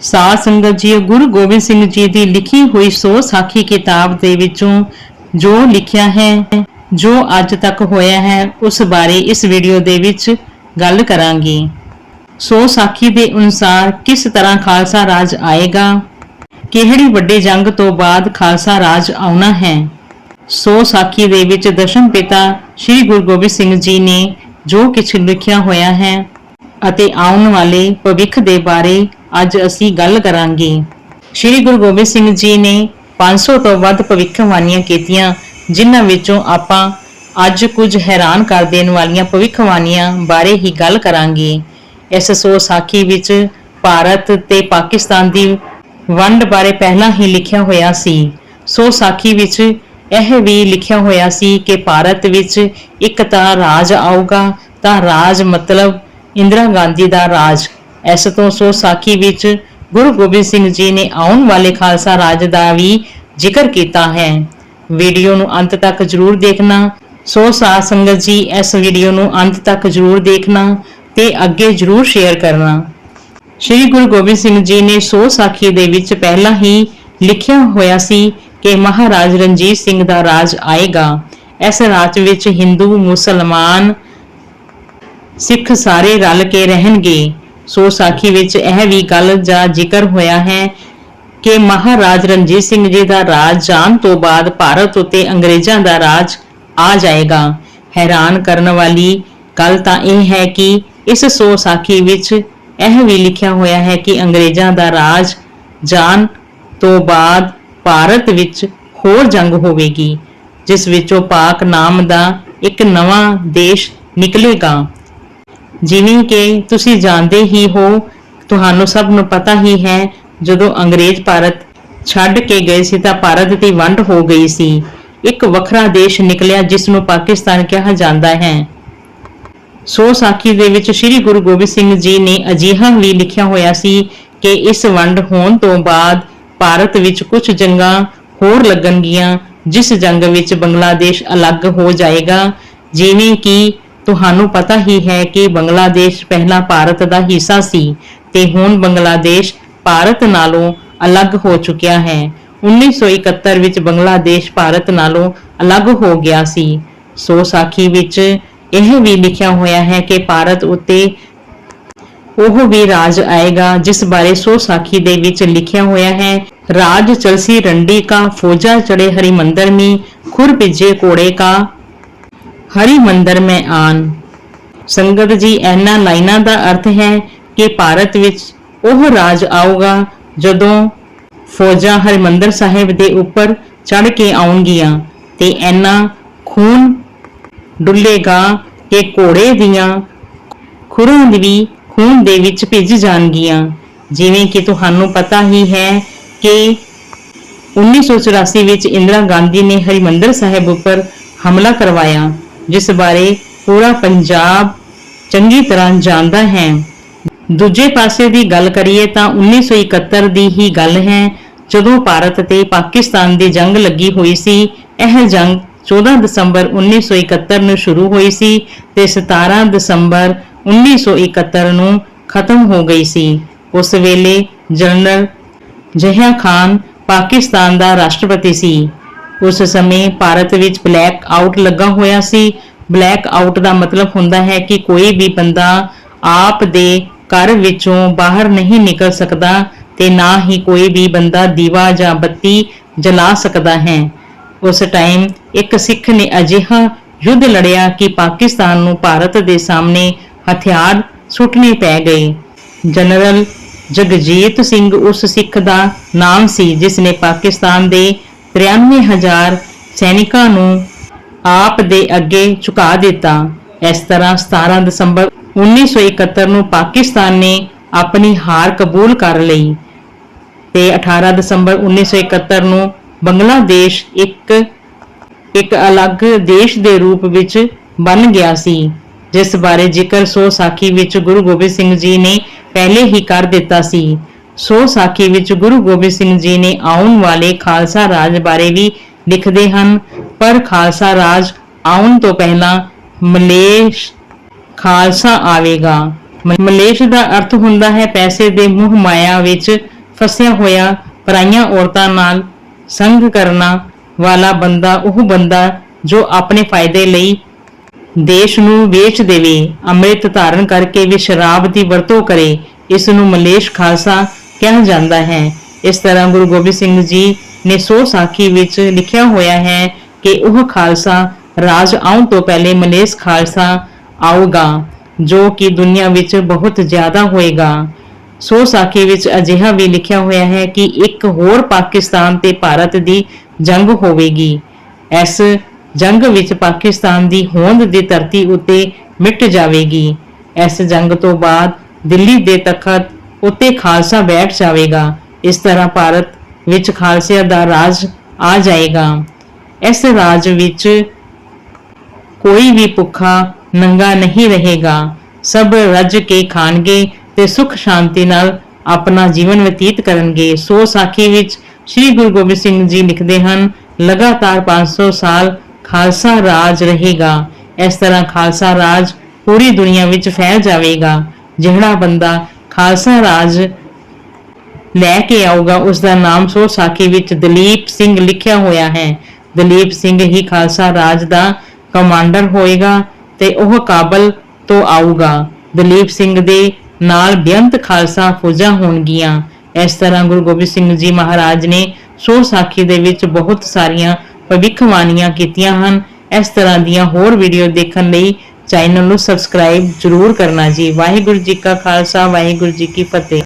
ਸਾਧ ਸੰਗਤ ਜੀ ਗੁਰੂ ਗੋਬਿੰਦ ਸਿੰਘ ਜੀ ਦੀ ਲਿਖੀ ਹੋਈ ਸੋ ਸਾਖੀ ਕਿਤਾਬ ਦੇ ਵਿੱਚੋਂ ਜੋ ਲਿਖਿਆ ਹੈ, ਜੋ ਅੱਜ ਤੱਕ ਹੋਇਆ ਹੈ, ਉਸ ਬਾਰੇ ਇਸ ਵੀਡੀਓ ਦੇ ਵਿੱਚ ਗੱਲ ਕਰਾਂਗੇ। ਸੋ ਸਾਖੀ ਦੇ ਅਨੁਸਾਰ ਕਿਸ ਤਰ੍ਹਾਂ ਖਾਲਸਾ ਰਾਜ ਆਏਗਾ? ਕਿਹੜੀ ਵੱਡੇ ਜੰਗ ਤੋਂ ਬਾਅਦ ਖਾਲਸਾ ਰਾਜ ਆਉਣਾ ਹੈ? ਸੋ ਸਾਖੀ ਦੇ ਵਿੱਚ ਦਸ਼ਮ ਪਿਤਾ ਸ੍ਰੀ ਗੁਰੂ ਗੋਬਿੰਦ ਸਿੰਘ ਜੀ ਨੇ ਜੋ ਕੁਝ ਲਿਖਿਆ ਹੋਇਆ ਹੈ ਅਤੇ ਆਉਣ ਵਾਲੇ ਭਵਿੱਖ ਦੇ ਬਾਰੇ ਅੱਜ ਅਸੀਂ ਗੱਲ ਕਰਾਂਗੇ। ਸ੍ਰੀ ਗੁਰੂ ਗੋਬਿੰਦ ਸਿੰਘ ਜੀ ਨੇ 500 ਤੋਂ ਵੱਧ ਭਵਿੱਖਬਾਣੀਆਂ ਕੀਤੀਆਂ, ਜਿਨ੍ਹਾਂ ਵਿੱਚੋਂ ਆਪਾਂ ਅੱਜ ਕੁਝ ਹੈਰਾਨ ਕਰ ਦੇਣ ਵਾਲੀਆਂ ਭਵਿੱਖਬਾਣੀਆਂ ਬਾਰੇ ਹੀ ਗੱਲ ਕਰਾਂਗੇ। ਇਸ ਸੋ ਸਾਖੀ ਵਿੱਚ ਭਾਰਤ ਤੇ ਪਾਕਿਸਤਾਨ ਦੀ ਵੰਡ ਬਾਰੇ ਪਹਿਲਾਂ ਹੀ ਲਿਖਿਆ ਹੋਇਆ ਸੀ। ਸੋ ਸਾਖੀ ਵਿੱਚ ਇਹ ਵੀ ਲਿਖਿਆ ਹੋਇਆ ਸੀ ਕਿ ਭਾਰਤ ਵਿੱਚ ਇੱਕ ਤਾਂ ਰਾਜ ਆਊਗਾ, ਤਾਂ ਰਾਜ ਮਤਲਬ ਇੰਦਰਾ ਗਾਂਧੀ ਦਾ ਰਾਜ। ਇਸ ਤੋਂ ਸੋ ਸਾਖੀ ਵਿੱਚ ਗੁਰੂ ਗੋਬਿੰਦ ਸਿੰਘ ਜੀ ਨੇ ਆਉਣ ਵਾਲੇ ਖਾਲਸਾ ਰਾਜ ਦਾ ਵੀ ਜ਼ਿਕਰ ਕੀਤਾ ਹੈ। ਵੀਡੀਓ ਨੂੰ ਅੰਤ ਤੱਕ ਜ਼ਰੂਰ ਦੇਖਣਾ। ਸੋ ਸਾਧ ਸੰਗਤ ਜੀ, ਇਸ ਵੀਡੀਓ ਨੂੰ ਅੰਤ ਤੱਕ ਜ਼ਰੂਰ ਦੇਖਣਾ ਤੇ ਅੱਗੇ ਜ਼ਰੂਰ ਸ਼ੇਅਰ ਕਰਨਾ। ਸ਼੍ਰੀ ਗੁਰੂ ਗੋਬਿੰਦ ਸਿੰਘ ਜੀ ਨੇ ਸੋ ਸਾਖੀ ਦੇ ਵਿੱਚ ਪਹਿਲਾਂ ਹੀ ਲਿਖਿਆ ਹੋਇਆ ਸੀ ਕਿ ਮਹਾਰਾਜ ਰਣਜੀਤ ਸਿੰਘ ਦਾ ਰਾਜ ਆਏਗਾ। ਇਸ ਰਾਜ ਵਿੱਚ ਹਿੰਦੂ, ਮੁਸਲਮਾਨ, ਸਿੱਖ ਸਾਰੇ ਰਲ ਕੇ ਰਹਿਣਗੇ। ਸੋ ਸਾਖੀ ਵਿੱਚ ਇਹ ਵੀ ਗੱਲ ਦਾ ਜ਼ਿਕਰ ਹੋਇਆ ਹੈ ਕਿ ਮਹਾਰਾਜ ਰਣਜੀਤ ਸਿੰਘ ਜੀ ਦਾ ਰਾਜ ਜਾਣ ਤੋਂ ਬਾਅਦ ਭਾਰਤ ਉੱਤੇ ਅੰਗਰੇਜ਼ਾਂ ਦਾ ਰਾਜ ਆ ਜਾਏਗਾ। ਹੈਰਾਨ ਕਰਨ ਵਾਲੀ ਗੱਲ ਤਾਂ ਇਹ ਹੈ ਕਿ ਇਸ ਸੋ ਸਾਖੀ ਵਿੱਚ ਇਹ ਵੀ ਲਿਖਿਆ ਹੋਇਆ ਹੈ ਕਿ ਅੰਗਰੇਜ਼ਾਂ ਦਾ ਰਾਜ ਜਾਣ ਤੋਂ ਬਾਅਦ ਭਾਰਤ ਵਿੱਚ ਹੋਰ ਜੰਗ ਹੋਵੇਗੀ, ਜਿਸ ਵਿੱਚੋਂ ਪਾਕ ਨਾਮ ਦਾ ਇੱਕ ਨਵਾਂ ਦੇਸ਼ ਨਿਕਲੇਗਾ। ਜਿਵੇਂ ਕਿ ਤੁਸੀਂ ਜਾਣਦੇ ਹੀ ਹੋ, ਤੁਹਾਨੂੰ ਸਭ ਨੂੰ ਪਤਾ ਹੀ ਹੈ, ਜਦੋਂ ਅੰਗਰੇਜ਼ ਭਾਰਤ ਛੱਡ ਕੇ ਗਏ ਸੀ ਤਾਂ ਭਾਰਤ ਦੀ ਵੰਡ ਹੋ ਗਈ ਸੀ। ਇੱਕ ਵੱਖਰਾ ਦੇਸ਼ ਨਿਕਲਿਆ ਜਿਸ ਨੂੰ ਪਾਕਿਸਤਾਨ ਕਿਹਾ ਜਾਂਦਾ ਹੈ। ਸੋ ਸਾਖੀ ਦੇ ਵਿੱਚ ਸ੍ਰੀ ਗੁਰੂ ਗੋਬਿੰਦ ਸਿੰਘ ਜੀ ਨੇ ਅਜਿਹਾ ਵੀ ਲਿਖਿਆ ਹੋਇਆ ਸੀ ਕਿ ਇਸ ਵੰਡ ਹੋਣ ਤੋਂ ਬਾਅਦ ਭਾਰਤ ਵਿੱਚ ਕੁਝ ਜੰਗਾਂ ਹੋਰ ਲੱਗਣਗੀਆਂ, ਜਿਸ ਜੰਗ ਵਿੱਚ ਬੰਗਲਾਦੇਸ਼ ਅਲੱਗ ਹੋ ਜਾਏਗਾ, ਜਿਵੇਂ ਕਿ ਤੁਹਾਨੂੰ ਪਤਾ ਹੀ ਹੈ ਕਿ ਬੰਗਲਾਦੇਸ਼ ਪਹਿਲਾਂ ਭਾਰਤ ਦਾ ਹਿੱਸਾ ਸੀ ਤੇ ਹੁਣ ਬੰਗਲਾਦੇਸ਼ ਭਾਰਤ ਨਾਲੋਂ ਅਲੱਗ ਹੋ ਚੁੱਕਿਆ ਹੈ। 1971 ਵਿੱਚ ਬੰਗਲਾਦੇਸ਼ ਭਾਰਤ ਨਾਲੋਂ ਅਲੱਗ ਹੋ ਗਿਆ ਸੀ। ਸੋ ਸਾਖੀ ਵਿੱਚ ਇਹ ਵੀ ਲਿਖਿਆ ਹੋਇਆ ਹੈ ਕਿ ਭਾਰਤ ਉੱਤੇ ਉਹ ਵੀ ਰਾਜ ਆਏਗਾ, ਜਿਸ ਬਾਰੇ ਸੋ ਸਾਖੀ ਦੇ ਵਿੱਚ ਲਿਖਿਆ ਹੋਇਆ ਹੈ, ਰਾਜ ਚਲਸੀ ਰੰਡੀ ਕਾ, ਫੌਜਾ ਚੜੇ ਹਰੀ ਮੰਦਰ ਮੀ, ਖੁਰ ਭਿੱਜੇ ਕੋੜੇ ਕਾ ਹਰੀ ਮੰਦਰ ਮੈਂ ਆਨ। ਸੰਗਤ ਜੀ, ਇਹਨਾਂ ਲਾਈਨਾਂ ਦਾ ਅਰਥ ਹੈ ਕਿ ਭਾਰਤ ਵਿੱਚ ਉਹ ਰਾਜ ਆਊਗਾ ਜਦੋਂ ਫੌਜਾਂ ਹਰਿਮੰਦਰ ਸਾਹਿਬ ਦੇ ਉੱਪਰ ਚੜ ਕੇ ਆਉਣਗੀਆਂ ਤੇ ਇਹਨਾਂ ਖੂਨ ਡੁੱਲੇਗਾ ਕਿ ਘੋੜੇ ਦੀਆਂ ਖੁਰਾਂ ਵੀ ਖੂਨ ਦੇ ਵਿੱਚ ਭਿੱਜ ਜਾਣਗੀਆਂ। ਜਿਵੇਂ ਕਿ ਤੁਹਾਨੂੰ ਪਤਾ ਹੀ ਹੈ ਕਿ 1984 ਵਿੱਚ ਇੰਦਰਾ ਗਾਂਧੀ ਨੇ ਹਰਿਮੰਦਰ ਸਾਹਿਬ ਉੱਪਰ ਹਮਲਾ ਕਰਵਾਇਆ। ਜਿਸ ਬਾਰੇ ਪੂਰਾ ਪੰਜਾਬ ਚੰਗੀ ਤਰ੍ਹਾਂ ਜਾਣਦਾ ਹੈ। ਦੂਜੇ ਪਾਸੇ ਦੀ ਗੱਲ ਕਰੀਏ ਤਾਂ 1971 ਦੀ ਹੀ ਗੱਲ ਹੈ, ਜਦੋਂ ਭਾਰਤ ਤੇ ਪਾਕਿਸਤਾਨ ਦੀ ਜੰਗ ਲੱਗੀ ਹੋਈ ਸੀ, ਇਹ ਜੰਗ 14 ਦਸੰਬਰ 1971 ਨੂੰ ਸ਼ੁਰੂ ਹੋਈ ਸੀ ਤੇ 17 ਦਸੰਬਰ 1971 ਨੂੰ ਖਤਮ ਹੋ ਗਈ ਸੀ। ਉਸ ਵੇਲੇ ਜਨਰਲ ਜਹਿਆ ਖਾਨ ਪਾਕਿਸਤਾਨ ਦਾ ਰਾਸ਼ਟਰਪਤੀ ਸੀ। ਉਸ ਸਮੇਂ ਭਾਰਤ ਵਿੱਚ ਬਲੈਕ ਆਊਟ ਲੱਗਾ ਹੋਇਆ ਸੀ। ਬਲੈਕ ਆਊਟ ਦਾ ਮਤਲਬ ਹੁੰਦਾ ਹੈ ਕਿ ਕੋਈ ਵੀ ਬੰਦਾ ਆਪ ਦੇ ਘਰ ਵਿੱਚੋਂ ਬਾਹਰ ਨਹੀਂ ਨਿਕਲ ਸਕਦਾ ਤੇ ਨਾ ਹੀ ਕੋਈ ਵੀ ਬੰਦਾ ਦੀਵਾ ਜਾਂ ਬੱਤੀ ਜਲਾ ਸਕਦਾ ਹੈ। ਉਸ ਟਾਈਮ ਇੱਕ ਸਿੱਖ ਨੇ ਅਜਿਹਾ ਯੁੱਧ ਲੜਿਆ ਕਿ ਪਾਕਿਸਤਾਨ ਨੂੰ ਭਾਰਤ ਦੇ ਸਾਹਮਣੇ ਹਥਿਆਰ ਸੁੱਟਣੇ ਪੈ ਗਏ। ਜਨਰਲ ਜਗਜੀਤ ਸਿੰਘ ਉਸ ਸਿੱਖ ਦਾ ਨਾਮ ਸੀ, ਜਿਸ ਨੇ ਪਾਕਿਸਤਾਨ ਦੇ 93000 ਸੈਨਿਕਾਂ ਨੂੰ ਆਪ ਦੇ ਅੱਗੇ ਝੁਕਾ ਦਿੱਤਾ। ਇਸ ਤਰ੍ਹਾਂ 17 ਦਸੰਬਰ 1971 ਨੂੰ ਪਾਕਿਸਤਾਨ ਨੇ ਆਪਣੀ ਹਾਰ ਕਬੂਲ ਕਰ ਲਈ ਤੇ 18 ਦਸੰਬਰ 1971 ਨੂੰ ਬੰਗਲਾਦੇਸ਼ ਇੱਕ ਇੱਕ ਅਲੱਗ ਦੇਸ਼ ਦੇ ਰੂਪ ਵਿੱਚ ਬਣ ਗਿਆ ਸੀ, ਜਿਸ ਬਾਰੇ ਜ਼ਿਕਰ ਸੋ ਸਾਖੀ ਵਿੱਚ ਗੁਰੂ ਗੋਬਿੰਦ ਸਿੰਘ ਜੀ ਨੇ ਪਹਿਲੇ ਹੀ ਕਰ ਦਿੱਤਾ ਸੀ। ਸੋ ਸਾਖੀ ਵਿੱਚ ਗੁਰੂ ਗੋਬਿੰਦ ਸਿੰਘ ਜੀ ਨੇ ਆਉਣ ਵਾਲੇ ਖਾਲਸਾ ਰਾਜ ਬਾਰੇ ਵੀ ਲਿਖਦੇ ਹਨ। ਪਰ ਖਾਲਸਾ ਰਾਜ ਆਉਣ ਤੋਂ ਪਹਿਲਾਂ ਮਲੇਸ਼ ਖਾਲਸਾ ਆਵੇਗਾ। ਮਲੇਸ਼ ਦਾ ਅਰਥ ਹੁੰਦਾ ਹੈ ਪੈਸੇ ਦੇ ਮੋਹ ਮਾਇਆ ਵਿੱਚ ਫਸਿਆ ਹੋਇਆ ਪਰਾਈਆਂ ਔਰਤਾਂ ਨਾਲ ਸੰਗ ਕਰਨਾ ਵਾਲਾ ਬੰਦਾ ਉਹ ਬੰਦਾ ਜੋ ਆਪਣੇ ਫਾਇਦੇ ਲਈ ਦੇਸ਼ ਨੂੰ ਵੇਚ ਦੇਵੇ, ਅੰਮ੍ਰਿਤ ਧਾਰਨ ਕਰਕੇ ਵੀ ਸ਼ਰਾਬ ਦੀ ਵਰਤੋਂ ਕਰੇ, ਇਸ ਨੂੰ ਮਲੇਸ਼ ਖਾਲਸਾ ਕਿਹਾ ਜਾਂਦਾ ਹੈ। ਇਸ ਤਰ੍ਹਾਂ ਗੁਰੂ ਗੋਬਿੰਦ ਸਿੰਘ ਜੀ ਨੇ ਸੋ ਸਾਖੀ ਵਿੱਚ ਲਿਖਿਆ ਹੋਇਆ ਹੈ ਕਿ ਉਹ ਖਾਲਸਾ ਰਾਜ ਆਉਣ ਤੋਂ ਪਹਿਲੇ ਮਲੇਸ਼ ਖਾਲਸਾ ਆਊਗਾ, ਜੋ ਕਿ ਦੁਨੀਆ ਵਿੱਚ ਬਹੁਤ ਜ਼ਿਆਦਾ ਹੋਏਗਾ। ਸੋ ਸਾਖੀ ਵਿੱਚ ਅਜਿਹਾ ਵੀ ਲਿਖਿਆ ਹੋਇਆ ਹੈ ਕਿ ਇੱਕ ਹੋਰ ਪਾਕਿਸਤਾਨ ਤੇ ਭਾਰਤ ਦੀ ਜੰਗ ਹੋਵੇਗੀ। ਇਸ ਜੰਗ ਵਿੱਚ ਪਾਕਿਸਤਾਨ ਦੀ ਹੋਂਦ ਦੀ ਧਰਤੀ ਉੱਤੇ ਮਿਟ ਜਾਵੇਗੀ। ਇਸ ਜੰਗ ਤੋਂ ਬਾਅਦ ਦਿੱਲੀ ਦੇ ਤਖਤ ਉੱਤੇ ਖਾਲਸਾ ਬੈਠ ਜਾਵੇਗਾ। ਇਸ ਤਰ੍ਹਾਂ ਭਾਰਤ ਵਿੱਚ ਖਾਲਸੇ ਦਾ ਰਾਜ ਆ ਜਾਏਗਾ। ਇਸ ਰਾਜ ਵਿੱਚ ਕੋਈ ਵੀ ਭੁੱਖਾ ਨੰਗਾ ਨਹੀਂ ਰਹੇਗਾ। ਸਭ ਰੱਜ ਕੇ ਖਾਣਗੇ ਤੇ ਸੁਖ ਸ਼ਾਂਤੀ ਨਾਲ ਆਪਣਾ ਜੀਵਨ ਬਤੀਤ ਕਰਨਗੇ। ਸੋ ਸਾਖੀ ਵਿੱਚ ਸ੍ਰੀ ਗੁਰੂ ਗੋਬਿੰਦ ਸਿੰਘ ਜੀ ਲਿਖਦੇ ਹਨ, ਲਗਾਤਾਰ 500 ਸਾਲ ਖਾਲਸਾ ਰਾਜ ਰਹੇਗਾ। ਇਸ ਤਰ੍ਹਾਂ ਖਾਲਸਾ ਰਾਜ ਪੂਰੀ ਦੁਨੀਆ ਵਿੱਚ ਫੈਲ ਜਾਵੇਗਾ। ਜਿਹੜਾ ਬੰਦਾ ਖਾਲਸਾ ਰਾਜ ਲੈ ਕੇ ਆਊਗਾ ਉਸ ਦਾ ਨਾਮ ਸੋ ਸਾਖੀ ਵਿੱਚ ਦਲੀਪ ਸਿੰਘ ਲਿਖਿਆ ਹੋਇਆ ਹੈ। ਦਲੀਪ ਸਿੰਘ ਹੀ ਖਾਲਸਾ ਰਾਜ ਦਾ ਕਮਾਂਡਰ ਹੋਏਗਾ ਤੇ ਉਹ ਕਾਬਲ ਤੋਂ ਆਊਗਾ। ਦਲੀਪ ਸਿੰਘ ਦੇ ਨਾਲ ਬੇਅੰਤ ਖਾਲਸਾ ਫੌਜਾਂ ਹੋਣਗੀਆਂ। ਇਸ ਤਰ੍ਹਾਂ ਗੁਰੂ ਗੋਬਿੰਦ ਸਿੰਘ ਜੀ ਮਹਾਰਾਜ ਨੇ ਸੋ ਸਾਖੀ ਦੇ ਵਿੱਚ ਬਹੁਤ ਸਾਰੀਆਂ ਭਵਿੱਖਬਾਣੀਆਂ ਕੀਤੀਆਂ ਹਨ। ਇਸ ਤਰ੍ਹਾਂ ਦੀਆਂ ਹੋਰ ਵੀਡੀਓ ਦੇਖਣ ਲਈ ਚੈਨਲ ਨੂੰ ਸਬਸਕ੍ਰਾਈਬ ਜ਼ਰੂਰ ਕਰਨਾ ਜੀ। ਵਾਹਿਗੁਰੂ ਜੀ ਕਾ ਖਾਲਸਾ ਵਾਹਿਗੁਰੂ ਜੀ ਕੀ ਫਤਿਹ।